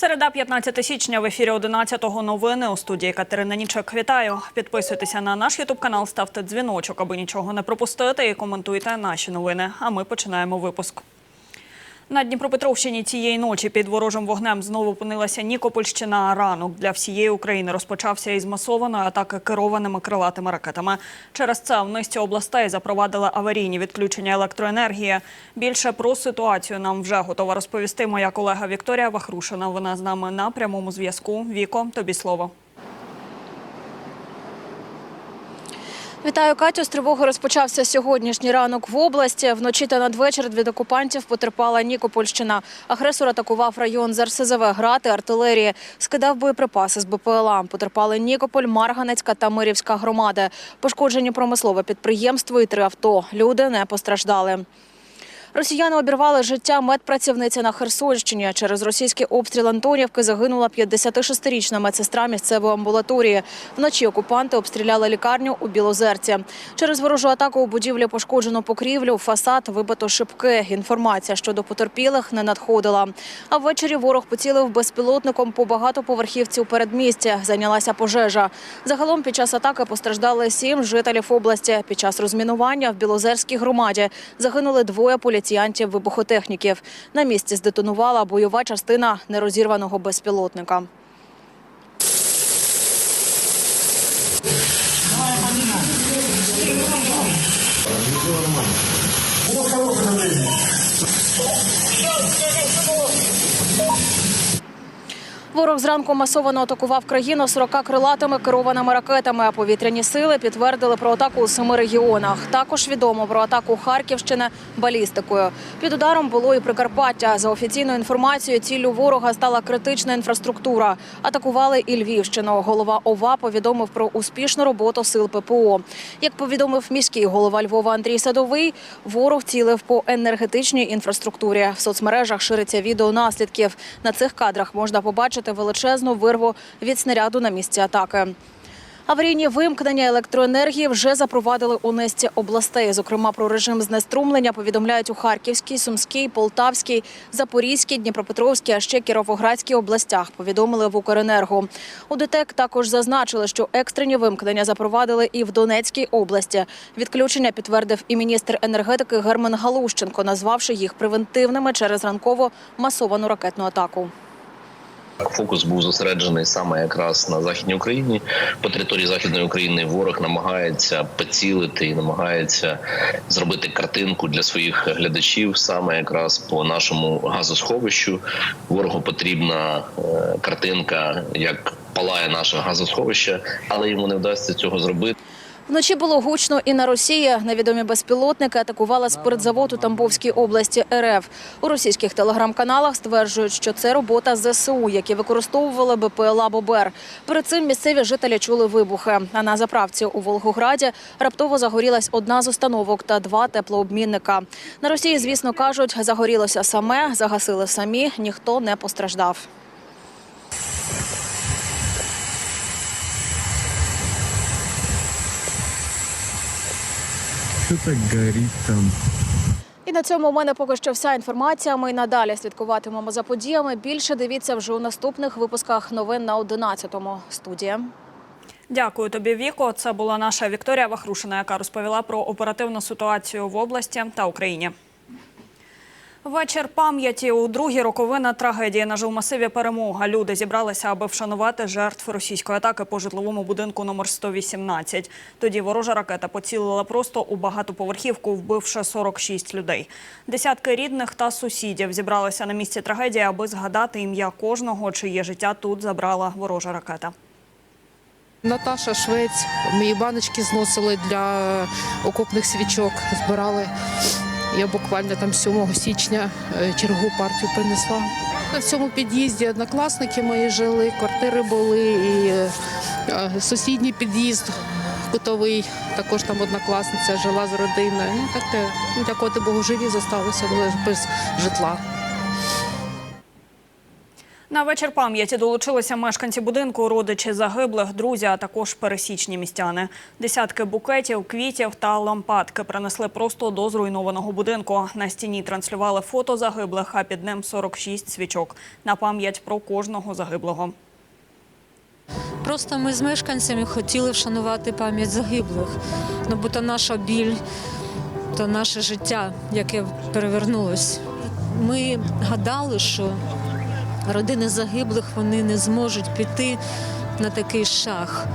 Середа, 15 січня в ефірі 11-го новини у студії Катерина Нічок. Вітаю. Підписуйтеся на наш ютуб канал, ставте дзвіночок, аби нічого не пропустити, і коментуйте наші новини. А ми починаємо випуск. На Дніпропетровщині цієї ночі під ворожим вогнем знову опинилася Нікопольщина. Ранок для всієї України розпочався із масованої атаки керованими крилатими ракетами. Через це в низці областей запровадили аварійні відключення електроенергії. Більше про ситуацію нам вже готова розповісти моя колега Вікторія Вахрушина. Вона з нами на прямому зв'язку. Віко, тобі слово. Вітаю, Катю. З тривоги розпочався сьогоднішній ранок в області. Вночі та надвечір від окупантів потерпала Нікопольщина. Агресор атакував район з РСЗВ, грати, артилерії, скидав боєприпаси з БПЛА. Потерпали Нікополь, Марганецька та Мирівська громади. Пошкоджені промислове підприємство і три авто. Люди не постраждали. Росіяни обірвали життя медпрацівниці на Херсонщині. Через російський обстріл Антонівки загинула 56-річна медсестра місцевої амбулаторії. Вночі окупанти обстріляли лікарню у Білозерці. Через ворожу атаку у будівлі пошкоджено покрівлю, фасад, вибито шибки. Інформація щодо потерпілих не надходила. А ввечері ворог поцілив безпілотником по багатоповерхівці у передмісті. Зайнялася пожежа. Загалом під час атаки постраждали сім жителів області. Під час розмінування в Білозерській громаді загинули двоє поліціянтів-вибухотехніків. На місці здетонувала бойова частина нерозірваного безпілотника. Ворог зранку масовано атакував країну 40 крилатими керованими ракетами. Повітряні сили підтвердили про атаку у семи регіонах. Також відомо про атаку Харківщини балістикою. Під ударом було і Прикарпаття. За офіційною інформацією, ціллю ворога стала критична інфраструктура. Атакували і Львівщину. Голова ОВА повідомив про успішну роботу сил ППО. Як повідомив міський голова Львова Андрій Садовий, ворог цілив по енергетичній інфраструктурі. В соцмережах шириться відео наслідків. На цих кадрах можна побачити величезну вирву від снаряду на місці атаки. Аварійні вимкнення електроенергії вже запровадили у низці областей. Зокрема, про режим знеструмлення повідомляють у Харківській, Сумській, Полтавській, Запорізькій, Дніпропетровській, а ще Кіровоградській областях. Повідомили в Укренерго. У ДТЕК також зазначили, що екстрені вимкнення запровадили і в Донецькій області. Відключення підтвердив і міністр енергетики Герман Галущенко, назвавши їх превентивними через ранково масовану ракетну атаку. Фокус був зосереджений саме якраз на західній Україні. По території західної України ворог намагається поцілити і намагається зробити картинку для своїх глядачів саме якраз по нашому газосховищу. Ворогу потрібна е, картинка, як палає наше газосховище, але йому не вдасться цього зробити. Вночі було гучно і на Росії. Невідомі безпілотники атакували спиртзавод у Тамбовській області РФ. У російських телеграм-каналах стверджують, що це робота ЗСУ, які використовували БПЛА «Бобер». Перед цим місцеві жителі чули вибухи. А на заправці у Волгограді раптово загорілась одна з установок та два теплообмінника. На Росії, звісно, кажуть, загорілося саме, загасили самі, ніхто не постраждав. Что так горит там? І на цьому у мене поки що вся інформація. Ми й надалі слідкуватимемо за подіями. Більше дивіться вже у наступних випусках новин на 11-му. Студія. Дякую тобі, Віко. Це була наша Вікторія Вахрушина, яка розповіла про оперативну ситуацію в області та Україні. Вечір пам'яті у другі роковини трагедії на жилмасиві перемога. Люди зібралися, аби вшанувати жертв російської атаки по житловому будинку номер 118. Тоді ворожа ракета поцілила просто у багатоповерхівку, вбивши 46 людей. Десятки рідних та сусідів зібралися на місці трагедії, аби згадати ім'я кожного, чиє життя тут забрала ворожа ракета. Наташа Швець, мої баночки зносили для окопних свічок, збирали. Я буквально там 7 січня чергу чергову партію принесла. В цьому під'їзді однокласники мої жили, квартири були, і е, е, сусідній під'їзд кутовий, також там однокласниця жила з родиною. Ну таке, ну, дякувати Богу, живі залишилися без житла. На вечір пам'яті долучилися мешканці будинку, родичі загиблих, друзі, а також пересічні містяни. Десятки букетів, квітів та лампадки принесли просто до зруйнованого будинку. На стіні транслювали фото загиблих, а під ним 46 свічок на пам'ять про кожного загиблого. Просто ми з мешканцями хотіли вшанувати пам'ять загиблих. Ну, бо то наша біль, то наше життя, яке перевернулось. Ми гадали, що родини загиблих вони не зможуть піти на такий шаг.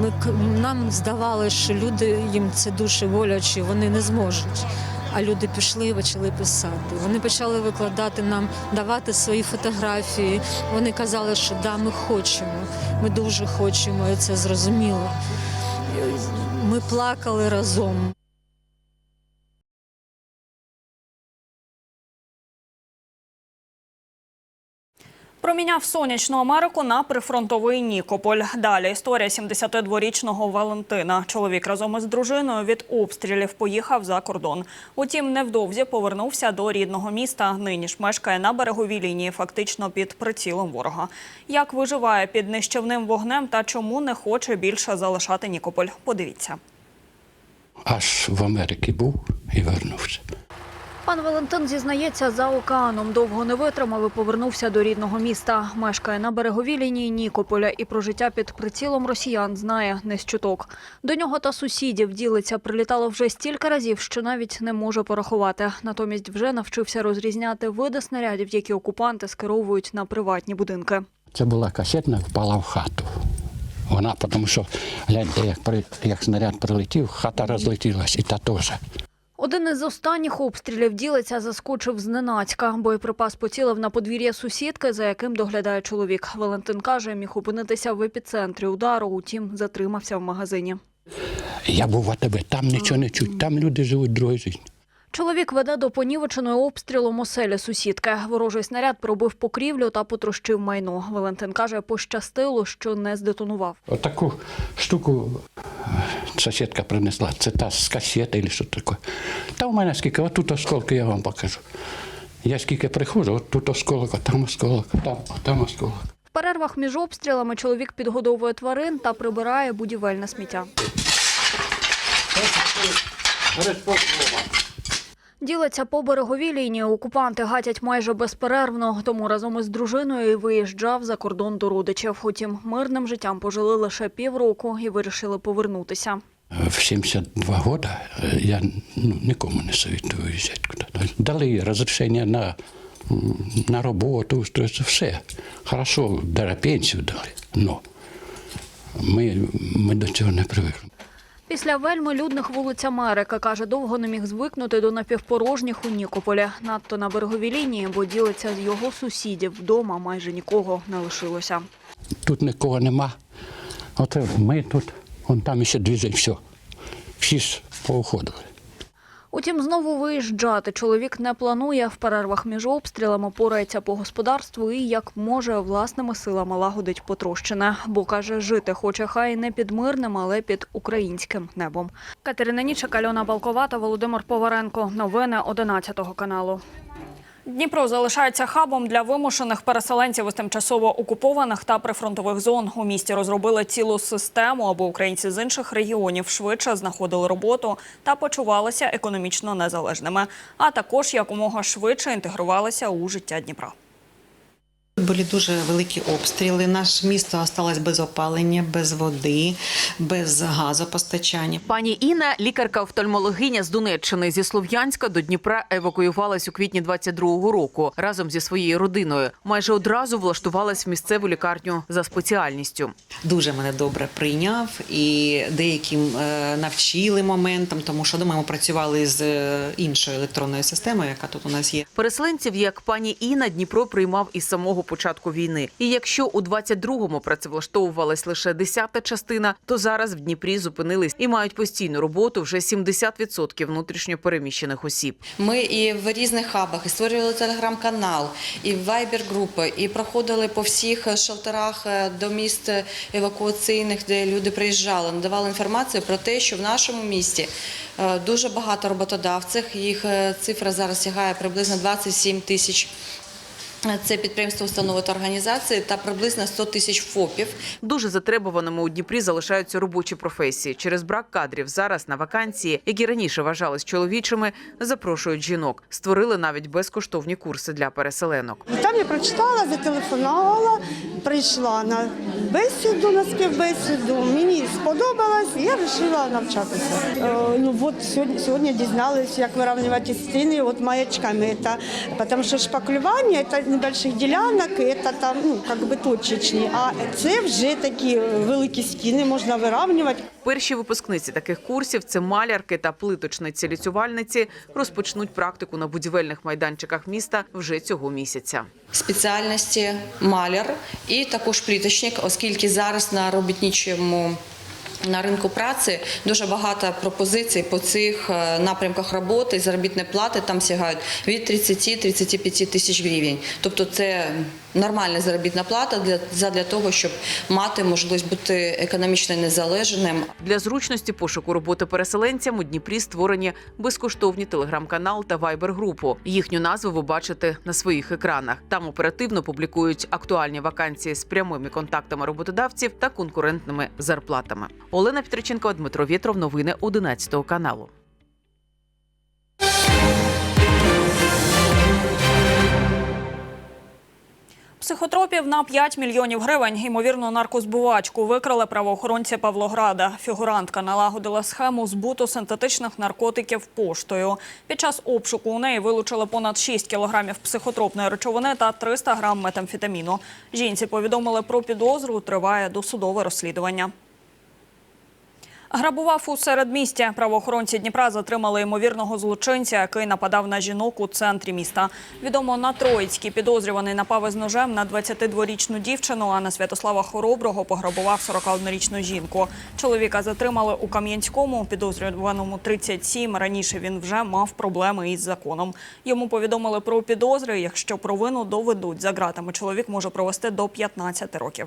Ми, нам здавалося, що люди їм це дуже боляче, вони не зможуть. А люди пішли і почали писати. Вони почали викладати нам, давати свої фотографії. Вони казали, що да, ми хочемо, ми дуже хочемо, і це зрозуміло. Ми плакали разом. Проміняв сонячну Америку на прифронтовий Нікополь. Далі історія 72-річного Валентина. Чоловік разом із дружиною від обстрілів поїхав за кордон. Утім, невдовзі повернувся до рідного міста. Нині ж мешкає на береговій лінії, фактично під прицілом ворога. Як виживає під нищівним вогнем та чому не хоче більше залишати Нікополь? Подивіться. аж в Америці був і вернувся. Пан Валентин зізнається, за океаном довго не витримав і повернувся до рідного міста. Мешкає на береговій лінії Нікополя і про життя під прицілом росіян знає не з чуток. До нього та сусідів ділиться прилітало вже стільки разів, що навіть не може порахувати. Натомість вже навчився розрізняти види снарядів, які окупанти скеровують на приватні будинки. Це була касетна, впала в хату. Вона, тому що гляньте, як, як снаряд прилетів, хата розлетілась, і та теж. Один із останніх обстрілів ділиться заскочив зненацька. Боєприпас поцілив на подвір'я сусідки, за яким доглядає чоловік. Валентин каже, міг опинитися в епіцентрі удару, утім затримався в магазині. Я був в АТБ, там нічого не чуть, там люди живуть другою життю. Чоловік веде до понівеченої обстрілом оселі сусідки. Ворожий снаряд пробив покрівлю та потрощив майно. Валентин каже, пощастило, що не здетонував. Отаку штуку сусідка принесла. Це та з касети чи що таке. Та у мене скільки, отут осколки я вам покажу. Я скільки приходжу, от тут осколок, а там осколок, а там, а там осколок. В перервах між обстрілами чоловік підгодовує тварин та прибирає будівельне сміття. Ділиться по береговій лінії. Окупанти гатять майже безперервно, тому разом із дружиною виїжджав за кордон до родичів. Утім, мирним життям пожили лише півроку і вирішили повернутися. В 72 года э, я ну, нікому не советую уезжать куда-то. Дали розрішення на, на роботу, устроїтися, все. Хорошо, пенсію дали. Но ми, ми до цього не привикли. Після вельми людних вулиць Америка, каже, довго не міг звикнути до напівпорожніх у Нікополі. Надто на береговій лінії, бо ділиться з його сусідів. Вдома майже нікого не лишилося. Тут нікого нема. От ми тут, вон там ще двіжень, все. Всі ж поуходили. Утім, знову виїжджати чоловік не планує. В перервах між обстрілами порається по господарству і, як може, власними силами лагодить потрощене. Бо, каже, жити хоче хай не під мирним, але під українським небом. Катерина Нічик, Альона Балковата, Володимир Поваренко. Новини 11 каналу. Дніпро залишається хабом для вимушених переселенців із тимчасово окупованих та прифронтових зон. У місті розробили цілу систему, аби українці з інших регіонів швидше знаходили роботу та почувалися економічно незалежними, а також якомога швидше інтегрувалися у життя Дніпра. Були дуже великі обстріли. Наше місто осталось без опалення, без води, без газопостачання. Пані Інна, лікарка-офтальмологиня з Донеччини зі Слов'янська до Дніпра евакуювалась у квітні 22-го року разом зі своєю родиною. Майже одразу влаштувалась в місцеву лікарню за спеціальністю. Дуже мене добре прийняв і деяким е, навчили моментам, тому що дома ми працювали з е, іншою електронною системою, яка тут у нас є. Переселенців, як пані Інна, Дніпро приймав із самого початку війни. І якщо у 22-му працевлаштовувалась лише десята частина, то зараз в Дніпрі зупинились і мають постійну роботу вже 70% внутрішньо переміщених осіб. Ми і в різних хабах і створювали телеграм-канал, і вайбер-групи, і проходили по всіх шелтерах е, до міст евакуаційних, де люди приїжджали, надавали інформацію про те, що в нашому місті е, дуже багато роботодавців. Їх е, цифра зараз сягає приблизно 27 тисяч Це підприємства, установи та організації та приблизно 100 тисяч ФОПів. Дуже затребуваними у Дніпрі залишаються робочі професії. Через брак кадрів зараз на вакансії, які раніше вважались чоловічими, запрошують жінок. Створили навіть безкоштовні курси для переселенок. Там я прочитала, зателефонувала, прийшла на бесіду, на співбесіду. Мені сподобалось, я вирішила навчатися. Е, ну от сьогодні, сьогодні дізналась, як вирівнювати стіни от маячками. Це, тому що шпаклювання це небольших ділянок, це там ну, как би точечні. А це вже такі великі стіни можна вирівнювати. Перші випускниці таких курсів це малярки та плиточниці-ліцювальниці розпочнуть практику на будівельних майданчиках міста вже цього місяця. спеціальності маляр і також пліточник, оскільки зараз на робітничому на ринку праці дуже багато пропозицій по цих е, напрямках роботи, заробітні плати там сягають від 30-35 тисяч гривень. Тобто це нормальна заробітна плата для, задля того, щоб мати можливість бути економічно незалежним, Для зручності пошуку роботи переселенцям у Дніпрі створені безкоштовні телеграм-канал та вайбер-групу. Їхню назву ви бачите на своїх екранах. Там оперативно публікують актуальні вакансії з прямими контактами роботодавців та конкурентними зарплатами. Олена Петриченко, Дмитро Вєтров. Новини 11 каналу. Психотропів на 5 мільйонів гривень, ймовірно, наркозбувачку викрали правоохоронці Павлограда. Фігурантка налагодила схему збуту синтетичних наркотиків поштою. Під час обшуку у неї вилучили понад 6 кілограмів психотропної речовини та 300 грам метамфетаміну. Жінці повідомили про підозру, триває досудове розслідування. Грабував у середмістя. Правоохоронці Дніпра затримали ймовірного злочинця, який нападав на жінок у центрі міста. Відомо на Троїцькій підозрюваний напав із ножем на 22-річну дівчину, а на Святослава Хороброго пограбував 41-річну жінку. Чоловіка затримали у Кам'янському, підозрюваному 37. Раніше він вже мав проблеми із законом. Йому повідомили про підозри. Якщо провину доведуть за ґратами, чоловік може провести до 15 років.